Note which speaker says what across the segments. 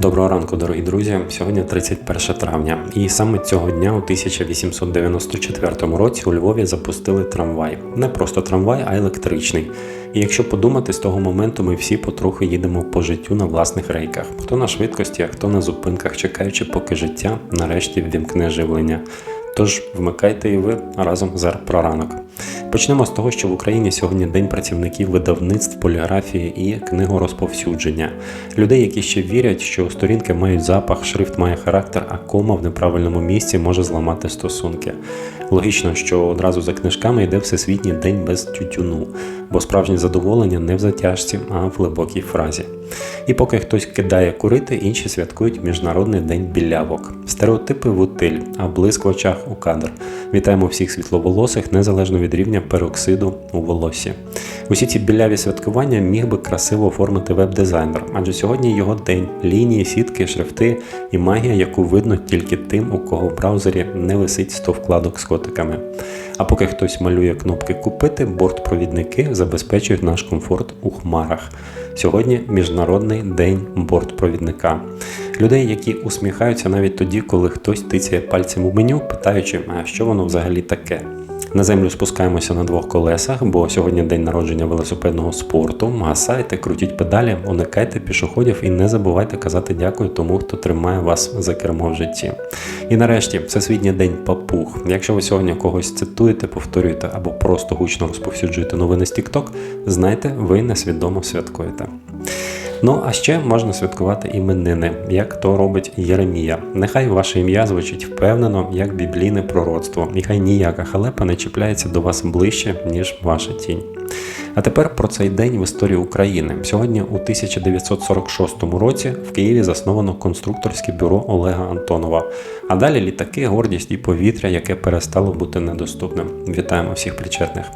Speaker 1: Доброго ранку, дорогі друзі. Сьогодні 31 травня, і саме цього дня, у 1894 році, у Львові запустили трамвай. Не просто трамвай, а електричний. І якщо подумати, з того моменту ми всі потроху їдемо по життю на власних рейках. Хто на швидкості, а хто на зупинках, чекаючи, поки життя нарешті ввімкне живлення. Тож вмикайте і ви разом з про ранок. Почнемо з того, що в Україні сьогодні день працівників видавництв, поліграфії і книгорозповсюдження. Людей, які ще вірять, що сторінки мають запах, шрифт має характер, а кома в неправильному місці може зламати стосунки. Логічно, що одразу за книжками йде Всесвітній день без тютюну, бо справжнє задоволення не в затяжці, а в глибокій фразі. І поки хтось кидає курити, інші святкують Міжнародний день білявок. Стереотипи в утиль, а блиск в очах у кадр. Вітаємо всіх світловолосих, незалежно від рівня пероксиду у волосі. Усі ці біляві святкування міг би красиво оформити веб-дизайнер, адже сьогодні його день, лінії, сітки, шрифти і магія, яку видно тільки тим, у кого в браузері не висить 100 вкладок з котиками. А поки хтось малює кнопки Купити, бортпровідники забезпечують наш комфорт у хмарах. Сьогодні Міжнародний день бортпровідника. Людей, які усміхаються навіть тоді, коли хтось тицяє пальцем у меню, питаючи, а що воно взагалі таке. На землю спускаємося на двох колесах, бо сьогодні день народження велосипедного спорту. Гасайте, крутіть педалі, уникайте пішоходів і не забувайте казати дякую тому, хто тримає вас за кермо в житті. І нарешті, всесвітній день папуг. Якщо ви сьогодні когось цитуєте, повторюєте або просто гучно розповсюджуєте новини з TikTok, знайте, ви несвідомо святкуєте. Ну а ще можна святкувати іменини, як то робить Єремія. Нехай ваше ім'я звучить впевнено, як біблійне пророцтво, і хай ніяка халепа не чіпляється до вас ближче, ніж ваша тінь. А тепер про цей день в історії України. Сьогодні, у 1946 році, в Києві засновано конструкторське бюро Олега Антонова. А далі літаки, гордість і повітря, яке перестало бути недоступним. Вітаємо всіх причетних.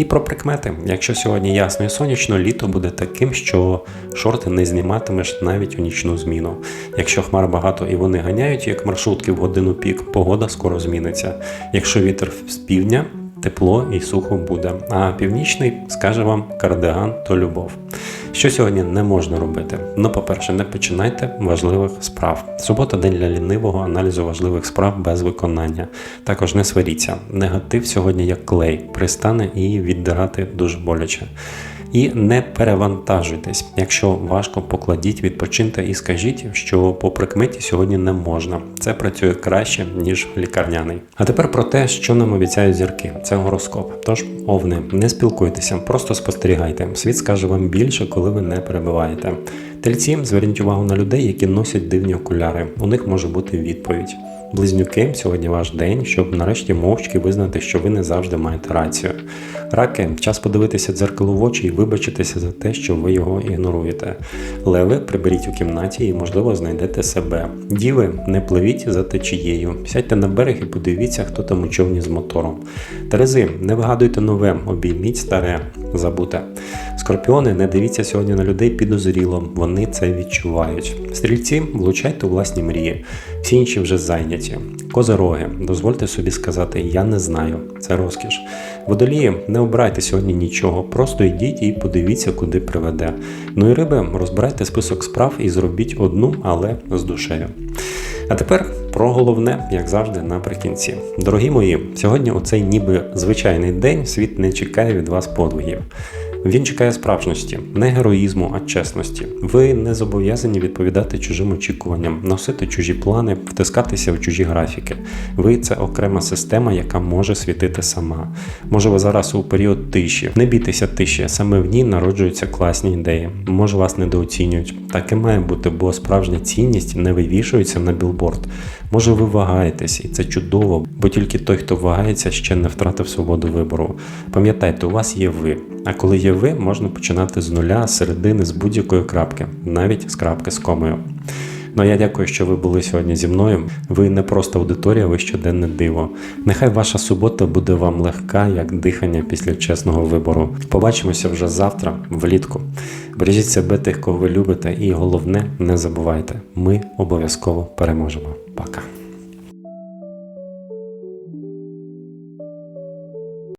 Speaker 1: І про прикмети. Якщо сьогодні ясно і сонячно, літо буде таким, що шорти не зніматимеш навіть у нічну зміну. Якщо хмар багато і вони ганяють, як маршрутки в годину пік, погода скоро зміниться. Якщо вітер з півдня, тепло і сухо буде. А північний скаже вам кардиган то любов. Що сьогодні не можна робити? Ну, по-перше, не починайте важливих справ. Субота день для лінивого аналізу важливих справ без виконання. Також не сваріться. Негатив сьогодні як клей, пристане і віддирати дуже боляче. І не перевантажуйтесь. Якщо важко, покладіть, відпочиньте і скажіть, що по прикметі сьогодні не можна. Це працює краще, ніж лікарняний. А тепер про те, що нам обіцяють зірки. Це гороскоп. Тож, овни, не спілкуйтеся, просто спостерігайте. Світ скаже вам більше, коли ви не перебуваєте. Тельці, зверніть увагу на людей, які носять дивні окуляри. У них може бути відповідь. Близнюки, сьогодні ваш день, щоб нарешті мовчки визнати, що ви не завжди маєте рацію. Раки, час подивитися дзеркало в очі і вибачитися за те, що ви його ігноруєте. Леви, приберіть у кімнаті і, можливо, знайдете себе. Діви, не пливіть за течією. Сядьте на берег і подивіться, хто там у човні з мотором. Терези, не вигадуйте нове, обійміть старе, забуте. Скорпіони, не дивіться сьогодні на людей підозріло, вони це відчувають. Стрільці, влучайте у власні мрії, всі інші вже зайняті. Козороги, дозвольте собі сказати Я не знаю, це розкіш. Водолії, не обирайте сьогодні нічого, просто йдіть і подивіться, куди приведе. Ну і риби, розбирайте список справ і зробіть одну, але з душею. А тепер про головне, як завжди, наприкінці. Дорогі мої, сьогодні у цей ніби звичайний день світ не чекає від вас подвигів. Він чекає справжності, не героїзму, а чесності. Ви не зобов'язані відповідати чужим очікуванням, носити чужі плани, втискатися в чужі графіки. Ви це окрема система, яка може світити сама. Може, ви зараз у період тиші. Не бійтеся тиші, саме в ній народжуються класні ідеї. Може, вас недооцінюють. Так і має бути, бо справжня цінність не вивішується на білборд. Може, ви вагаєтесь, і це чудово, бо тільки той, хто вагається, ще не втратив свободу вибору. Пам'ятайте, у вас є ви. А коли є ви, можна починати з нуля, з середини, з будь-якої крапки, навіть з крапки з комою. Ну а я дякую, що ви були сьогодні зі мною. Ви не просто аудиторія, ви щоденне диво. Нехай ваша субота буде вам легка, як дихання після чесного вибору. Побачимося вже завтра, влітку. Бережіть себе тих, кого ви любите, і головне, не забувайте, ми обов'язково переможемо. Пока.